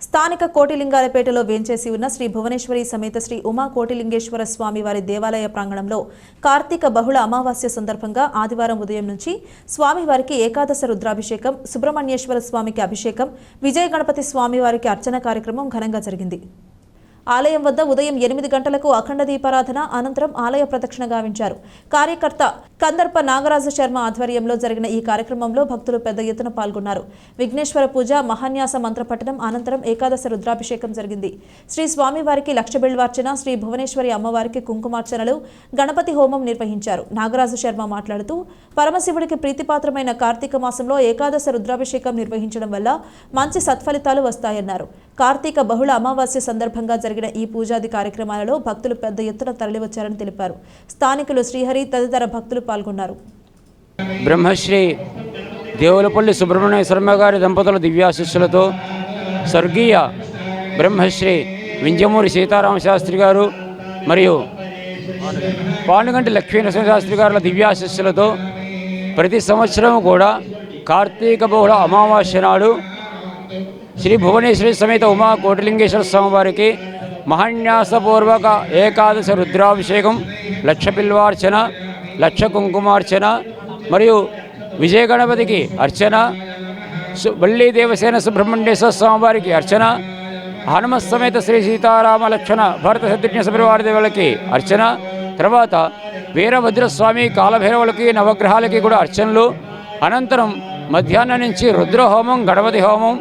స్థానిక కోటిలింగాలపేటలో వేంచేసి ఉన్న శ్రీ భువనేశ్వరి సమేత శ్రీ ఉమా కోటిలింగేశ్వర స్వామి వారి దేవాలయ ప్రాంగణంలో కార్తీక బహుళ అమావాస్య సందర్భంగా ఆదివారం ఉదయం నుంచి స్వామివారికి ఏకాదశ రుద్రాభిషేకం సుబ్రహ్మణ్యేశ్వర స్వామికి అభిషేకం విజయ గణపతి స్వామివారికి అర్చన కార్యక్రమం ఘనంగా జరిగింది. ఆలయం వద్ద ఉదయం ఎనిమిది గంటలకు అఖండ దీపారాధన అనంతరం ఆలయ ప్రదక్షిణ గావించారు. కార్యకర్త కందర్ప నాగరాజ శర్మ ఆధ్వర్యంలో జరిగిన ఈ కార్యక్రమంలో భక్తులు పెద్ద ఎత్తున పాల్గొన్నారు. విఘ్నేశ్వర పూజ మహాన్యాస మంత్రపఠనం అనంతరం ఏకాదశ రుద్రాభిషేకం జరిగింది. శ్రీ స్వామివారికి లక్షబిల్వార్చన శ్రీ భువనేశ్వరి అమ్మవారికి కుంకుమార్చనలు గణపతి హోమం నిర్వహించారు. నాగరాజ శర్మ మాట్లాడుతూ పరమశివుడికి ప్రీతిపాత్రమైన కార్తీక మాసంలో ఏకాదశ రుద్రాభిషేకం నిర్వహించడం వల్ల మంచి సత్ఫలితాలు వస్తాయన్నారు. కార్తీక బహుళ అమావాస్య సందర్భంగా జరిగిన ఈ పూజాది కార్యక్రమాలలో భక్తులు పెద్ద ఎత్తున తరలివచ్చారని తెలిపారు. స్థానికులు శ్రీహరి తదితర భక్తులు పాల్గొన్నారు. బ్రహ్మశ్రీ దేవులపల్లి సుబ్రహ్మణ్య శర్మ గారి దంపతుల దివ్యాశిస్సులతో స్వర్గీయ బ్రహ్మశ్రీ వింజమూరి సీతారామ శాస్త్రి గారు మరియు పాండుగంటి లక్ష్మీనరసింహ శాస్త్రి గారుల దివ్యాశిస్సులతో ప్రతి సంవత్సరం కూడా కార్తీక బహుళ అమావాస్య నాడు శ్రీ భువనేశ్వరి సమేత ఉమా కోటిలింగేశ్వర స్వామి వారికి మహాన్యాసపూర్వక ఏకాదశ రుద్రాభిషేకం లక్ష పిల్వార్చన లక్ష కుంకుమార్చన మరియు విజయ గణపతికి అర్చన సు దేవసేన సుబ్రహ్మణ్యేశ్వర స్వామివారికి అర్చన హనుమ సమేత శ్రీ సీతారామ లక్షణ భరత శత్రుఘ్న సుబ్రవారి దేవులకి అర్చన తర్వాత వీరభద్రస్వామి కాలభైరవులకి నవగ్రహాలకి కూడా అర్చనలు. అనంతరం మధ్యాహ్నం నుంచి రుద్రహోమం గణపతి హోమం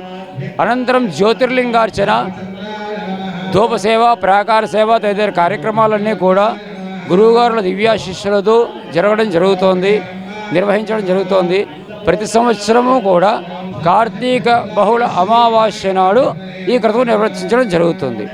అనంతరం జ్యోతిర్లింగార్చన ధూపసేవ ప్రాకార సేవ తదితర కార్యక్రమాలన్నీ కూడా గురువుగారుల దివ్యాశిష్యులతో జరగడం జరుగుతోంది నిర్వహించడం జరుగుతోంది. ప్రతి సంవత్సరము కూడా కార్తీక బహుళ అమావాస్య నాడు ఈ క్రతువు నిర్వర్తించడం జరుగుతుంది.